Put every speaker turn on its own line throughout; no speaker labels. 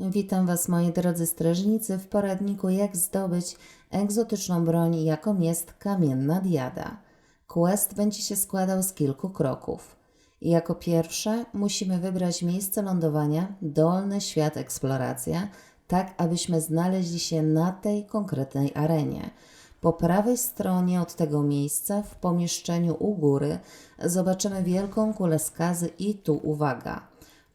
Witam Was moi drodzy strażnicy w poradniku jak zdobyć egzotyczną broń jaką jest kamienna diada. Quest będzie się składał z kilku kroków. Jako pierwsze musimy wybrać miejsce lądowania, dolny świat eksploracja, tak abyśmy znaleźli się na tej konkretnej arenie. Po prawej stronie od tego miejsca w pomieszczeniu u góry zobaczymy wielką kulę skazy i tu uwaga –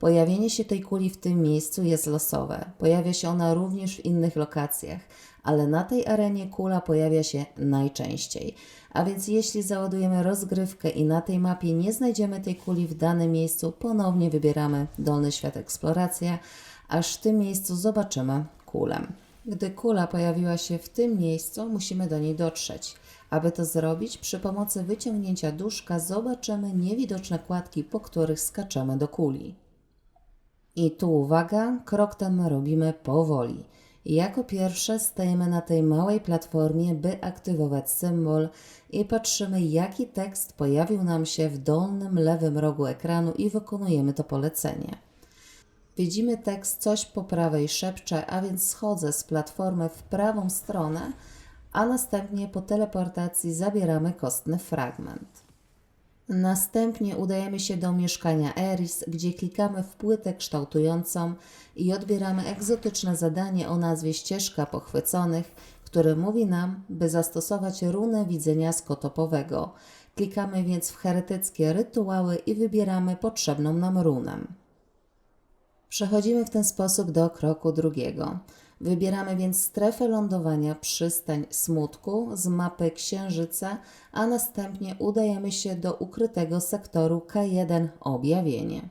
Pojawienie się tej kuli w tym miejscu jest losowe. Pojawia się ona również w innych lokacjach, ale na tej arenie kula pojawia się najczęściej. A więc jeśli załadujemy rozgrywkę i na tej mapie nie znajdziemy tej kuli w danym miejscu, ponownie wybieramy Dolny Świat Eksploracja, aż w tym miejscu zobaczymy kulę. Gdy kula pojawiła się w tym miejscu, musimy do niej dotrzeć. Aby to zrobić, przy pomocy wyciągnięcia duszka zobaczymy niewidoczne kładki, po których skaczemy do kuli. I tu uwaga, krok ten robimy powoli. Jako pierwsze stajemy na tej małej platformie, by aktywować symbol i patrzymy, jaki tekst pojawił nam się w dolnym lewym rogu ekranu i wykonujemy to polecenie. Widzimy tekst coś po prawej szepcze, a więc schodzę z platformy w prawą stronę, a następnie po teleportacji zabieramy kostny fragment. Następnie udajemy się do mieszkania Eris, gdzie klikamy w płytę kształtującą i odbieramy egzotyczne zadanie o nazwie Ścieżka Pochwyconych, które mówi nam, by zastosować runę widzenia skotopowego. Klikamy więc w heretyckie rytuały i wybieramy potrzebną nam runę. Przechodzimy w ten sposób do kroku drugiego. Wybieramy więc strefę lądowania przystań smutku z mapy Księżyca, a następnie udajemy się do ukrytego sektoru K1 objawienie.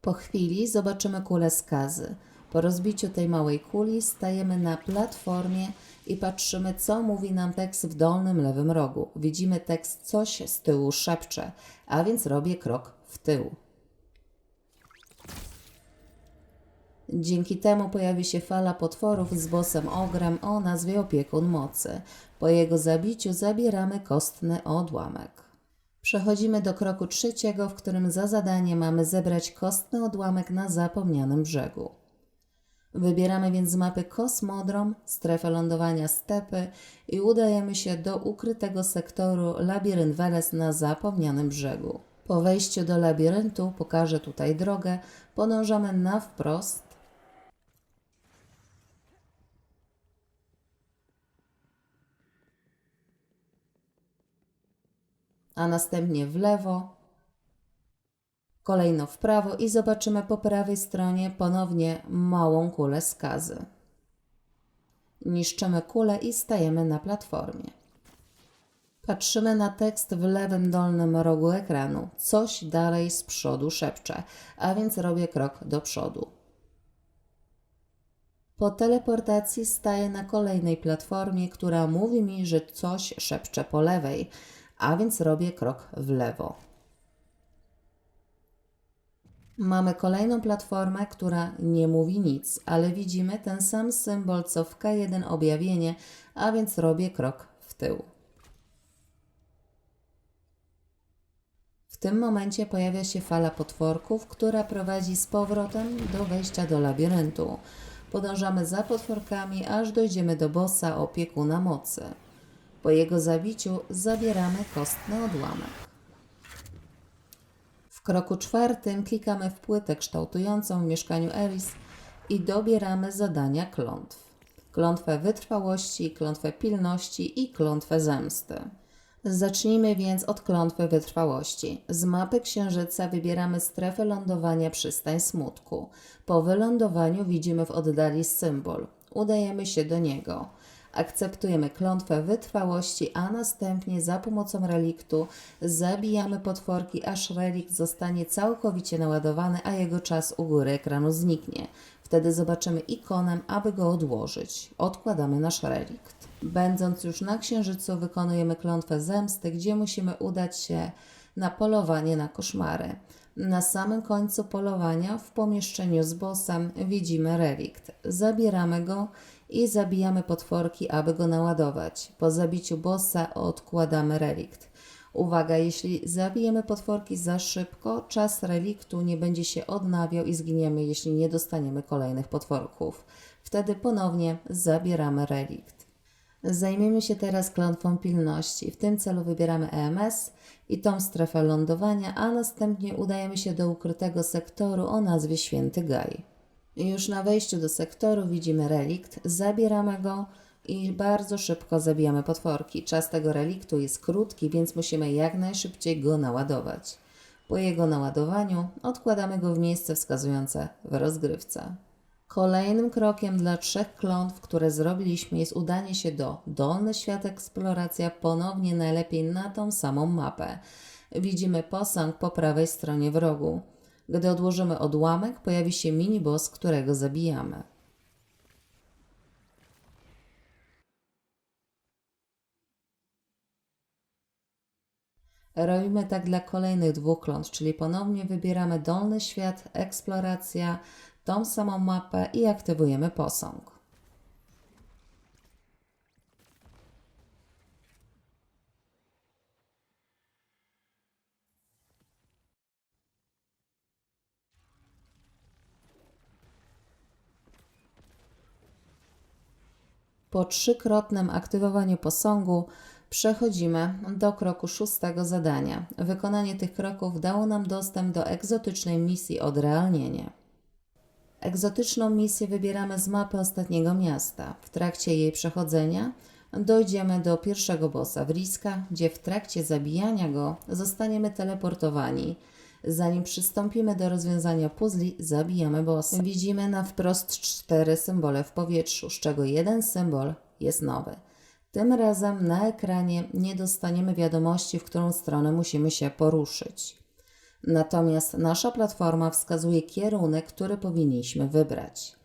Po chwili zobaczymy kulę skazy. Po rozbiciu tej małej kuli stajemy na platformie i patrzymy, co mówi nam tekst w dolnym lewym rogu. Widzimy tekst coś z tyłu szepcze, a więc robię krok w tył. Dzięki temu pojawi się fala potworów z bossem ogrem o nazwie Opiekun Mocy. Po jego zabiciu zabieramy kostny odłamek. Przechodzimy do kroku trzeciego, w którym za zadanie mamy zebrać kostny odłamek na zapomnianym brzegu. Wybieramy więc z mapy Kosmodrom, strefę lądowania stepy i udajemy się do ukrytego sektoru Labirynt Weles na zapomnianym brzegu. Po wejściu do labiryntu pokażę tutaj drogę, podążamy na wprost a następnie w lewo, kolejno w prawo i zobaczymy po prawej stronie ponownie małą kulę skazy. Niszczymy kulę i stajemy na platformie. Patrzymy na tekst w lewym dolnym rogu ekranu. Coś dalej z przodu szepcze, a więc robię krok do przodu. Po teleportacji staję na kolejnej platformie, która mówi mi, że coś szepcze po lewej, a więc robię krok w lewo. Mamy kolejną platformę, która nie mówi nic, ale widzimy ten sam symbol co w K1 objawienie, a więc robię krok w tył. W tym momencie pojawia się fala potworków, która prowadzi z powrotem do wejścia do labiryntu. Podążamy za potworkami, aż dojdziemy do bossa opiekuna mocy. Po jego zabiciu zabieramy kostny odłamek. W kroku czwartym klikamy w płytę kształtującą w mieszkaniu Eris i dobieramy zadania klątw. Klątwę wytrwałości, klątwę pilności i klątwę zemsty. Zacznijmy więc od klątwy wytrwałości. Z mapy Księżyca wybieramy strefę lądowania przystań smutku. Po wylądowaniu widzimy w oddali symbol. Udajemy się do niego. Akceptujemy klątwę wytrwałości, a następnie za pomocą reliktu zabijamy potworki, aż relikt zostanie całkowicie naładowany, a jego czas u góry ekranu zniknie. Wtedy zobaczymy ikonę, aby go odłożyć. Odkładamy nasz relikt. Będąc już na księżycu, wykonujemy klątwę zemsty, gdzie musimy udać się na polowanie na koszmary. Na samym końcu polowania, w pomieszczeniu z bossem, widzimy relikt. Zabieramy go i zabijamy potworki, aby go naładować. Po zabiciu bossa odkładamy relikt. Uwaga, jeśli zabijemy potworki za szybko, czas reliktu nie będzie się odnawiał i zginiemy, jeśli nie dostaniemy kolejnych potworków. Wtedy ponownie zabieramy relikt. Zajmiemy się teraz klątwą pilności. W tym celu wybieramy EMS i tą strefę lądowania, a następnie udajemy się do ukrytego sektoru o nazwie Święty Gaj. Już na wejściu do sektoru widzimy relikt, zabieramy go i bardzo szybko zabijamy potworki. Czas tego reliktu jest krótki, więc musimy jak najszybciej go naładować. Po jego naładowaniu odkładamy go w miejsce wskazujące w rozgrywce. Kolejnym krokiem dla trzech klątw, które zrobiliśmy, jest udanie się do Dolny Świat Eksploracja, ponownie najlepiej na tą samą mapę. Widzimy posąg po prawej stronie w rogu. Gdy odłożymy odłamek, pojawi się mini-boss, którego zabijamy. Robimy tak dla kolejnych dwóch klątw, czyli ponownie wybieramy Dolny Świat, Eksploracja, tą samą mapę i aktywujemy posąg. Po trzykrotnym aktywowaniu posągu przechodzimy do kroku szóstego zadania. Wykonanie tych kroków dało nam dostęp do egzotycznej misji Odrealnienie. Egzotyczną misję wybieramy z mapy ostatniego miasta. W trakcie jej przechodzenia dojdziemy do pierwszego bossa Wriska, gdzie w trakcie zabijania go zostaniemy teleportowani. Zanim przystąpimy do rozwiązania puzli, zabijamy bossa. Widzimy na wprost cztery symbole w powietrzu, z czego jeden symbol jest nowy. Tym razem na ekranie nie dostaniemy wiadomości, w którą stronę musimy się poruszyć. Natomiast nasza platforma wskazuje kierunek, który powinniśmy wybrać.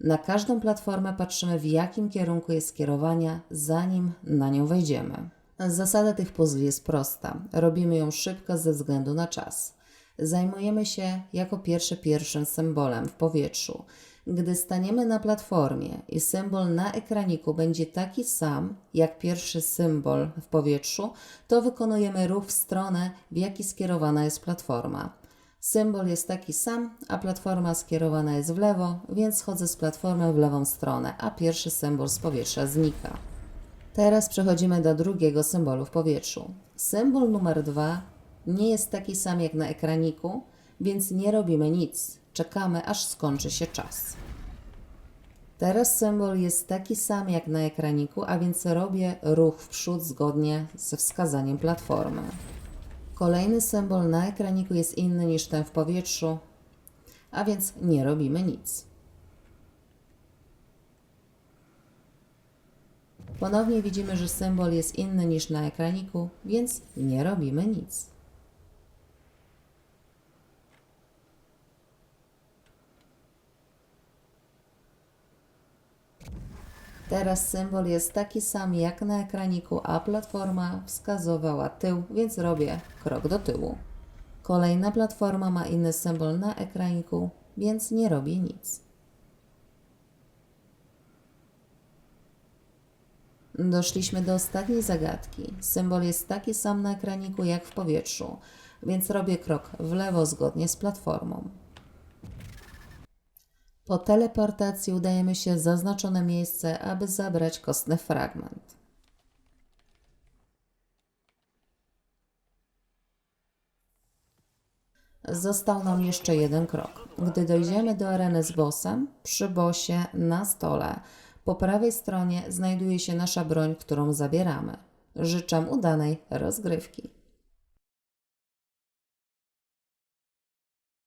Na każdą platformę patrzymy, w jakim kierunku jest skierowania, zanim na nią wejdziemy. Zasada tych puzli jest prosta. Robimy ją szybko ze względu na czas. Zajmujemy się jako pierwszy pierwszym symbolem w powietrzu. Gdy staniemy na platformie i symbol na ekraniku będzie taki sam jak pierwszy symbol w powietrzu, to wykonujemy ruch w stronę, w jaki skierowana jest platforma. Symbol jest taki sam, a platforma skierowana jest w lewo, więc chodzę z platformy w lewą stronę, a pierwszy symbol z powietrza znika. Teraz przechodzimy do drugiego symbolu w powietrzu. Symbol numer dwa nie jest taki sam jak na ekraniku, więc nie robimy nic. Czekamy, aż skończy się czas. Teraz symbol jest taki sam jak na ekraniku, a więc robię ruch w przód zgodnie ze wskazaniem platformy. Kolejny symbol na ekraniku jest inny niż ten w powietrzu, a więc nie robimy nic. Ponownie widzimy, że symbol jest inny niż na ekraniku, więc nie robimy nic. Teraz symbol jest taki sam jak na ekraniku, a platforma wskazywała tył, więc robię krok do tyłu. Kolejna platforma ma inny symbol na ekraniku, więc nie robię nic. Doszliśmy do ostatniej zagadki. Symbol jest taki sam na ekraniku jak w powietrzu, więc robię krok w lewo zgodnie z platformą. Po teleportacji udajemy się w zaznaczone miejsce, aby zabrać kostny fragment. Został nam jeszcze jeden krok. Gdy dojdziemy do areny z bossem, przy bossie na stole po prawej stronie znajduje się nasza broń, którą zabieramy. Życzę udanej rozgrywki.